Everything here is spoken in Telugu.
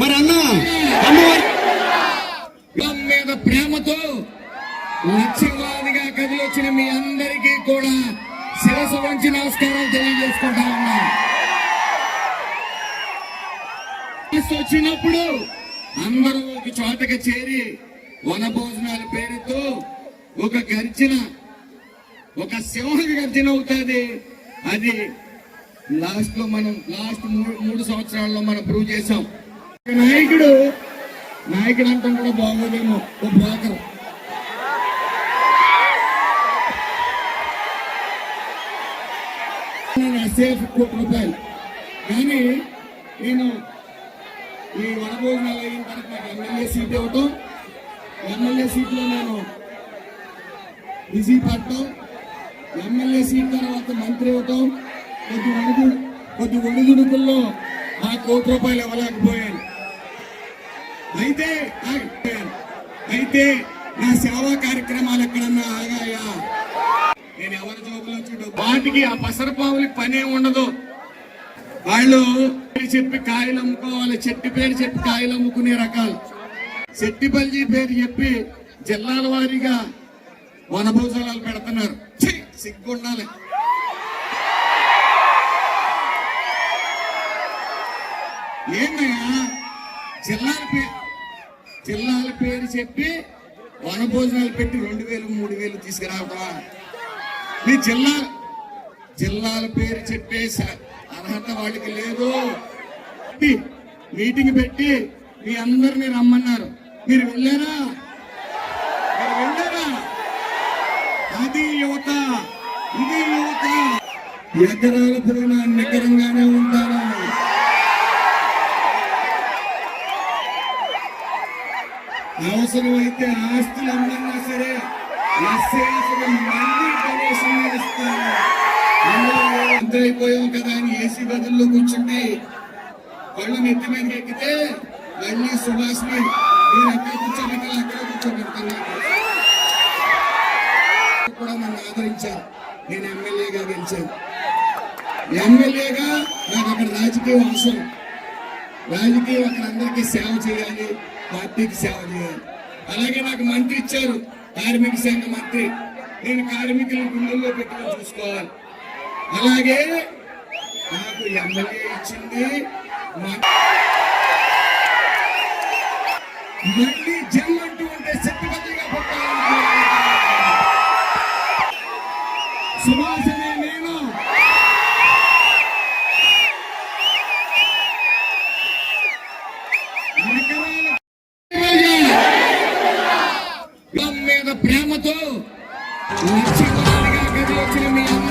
మరి అన్న మీద ప్రేమతో లక్షలాదిగా కదిలొచ్చిన మీ అందరికీ కూడా శిరసు వంచి నమస్కారాలు తెలియజేసుకుంటా ఉన్నా. వచ్చినప్పుడు అందరూ ఒక చోటకి చేరి వన భోజనాల పేరుతో ఒక గర్జన ఒక సింహ గర్జన అవుతుంది. అది లాస్ట్లో మనం లాస్ట్ మూడు మూడు సంవత్సరాల్లో మనం ప్రూవ్ చేసాం నాయకుడు నాయకుడు అంటాం కూడా బాగోదేమో. ఓ బ్రోకర్. సేఫ్ కోటి రూపాయలు. కానీ నేను ఈ వనభోజనాలు అయిన తర్వాత నాకు ఎమ్మెల్యే సీట్ ఇవ్వటం ఎమ్మెల్యే సీట్లో నేను బిజీ పడటం ఎమ్మెల్యే సీట్ తర్వాత మంత్రి ఇవ్వటం కొద్ది ఒడుగు కొద్ది ఒడిదుడుకుల్లో ఆ కోటి రూపాయలు ఇవ్వలేకపోయాను. అయితే అయితే నా సేవా కార్యక్రమాలు ఎక్కడన్నా ఆగాయా? నేను ఎవరి జోబులో చూడు వాటికి ఆ పసరపావులకి పనే ఉండదు. వాళ్ళు పేరు చెప్పి కాయలు అమ్ముకోవాలి చెట్టు పేరు చెప్పి కాయలు అమ్ముకునే రకాలు. చెట్టిపల్లి పేరు చెప్పి జిల్లాల వారీగా వనభోజనాలు పెడుతున్నారు. సిగ్గుండాలి. ఏంటయ్యా జిల్లాల పేరు జిల్లాల పేరు చెప్పి వనభోజనాలు పెట్టి రెండు వేలు మూడు వేలు తీసుకురావటమా? మీ జిల్లా జిల్లాల పేరు చెప్పే స- అర్హత వాళ్ళకి లేదు. మీటింగ్ పెట్టి మీ అందరిని రమ్మన్నారు. మీరు వెళ్ళారా? మీరు వెళ్ళారా? అది యువత ఇది యువత. ఎకరాల పురాణాన్ని అవసరమైతే ఆస్తులు అమ్మన్నా సరే ఎస్ఏసులు మళ్ళీ ప్రవేశం ఇస్తాను అంత కదా అని ఏసీ గదుల్లో కూర్చుంటే కళ్ళు నెత్తి మీద ఎక్కితే మళ్ళీ సుభాష్ని నేను ఎక్కడ కూర్చోబెట్టాలి అక్కడ కూర్చోబెడుతున్నాను కూడా నన్ను ఆదరించారు. నేను ఎమ్మెల్యేగా గెలిచాను. ఎమ్మెల్యేగా నాకు అక్కడ రాజకీయం అవసరం. రాజకీయం అక్కడ అందరికీ సేవ చేయాలి. పార్టీకి సేవ చేయాలి. అలాగే నాకు మంత్రి ఇచ్చారు కార్మిక శాఖ మంత్రి. నేను కార్మికులను గుండెల్లో పెట్టుకొని చూసుకోవాలి. అలాగే నాకు ఎమ్మెల్యే ఇచ్చింది మళ్ళీ జన్మ అంటూ ఉంటే శక్తిపతిగా పుట్టాలి సుభాషనే ప్రేమతో లక్ష్యవాదిగా కదిలొచ్చిన మీ అందరూ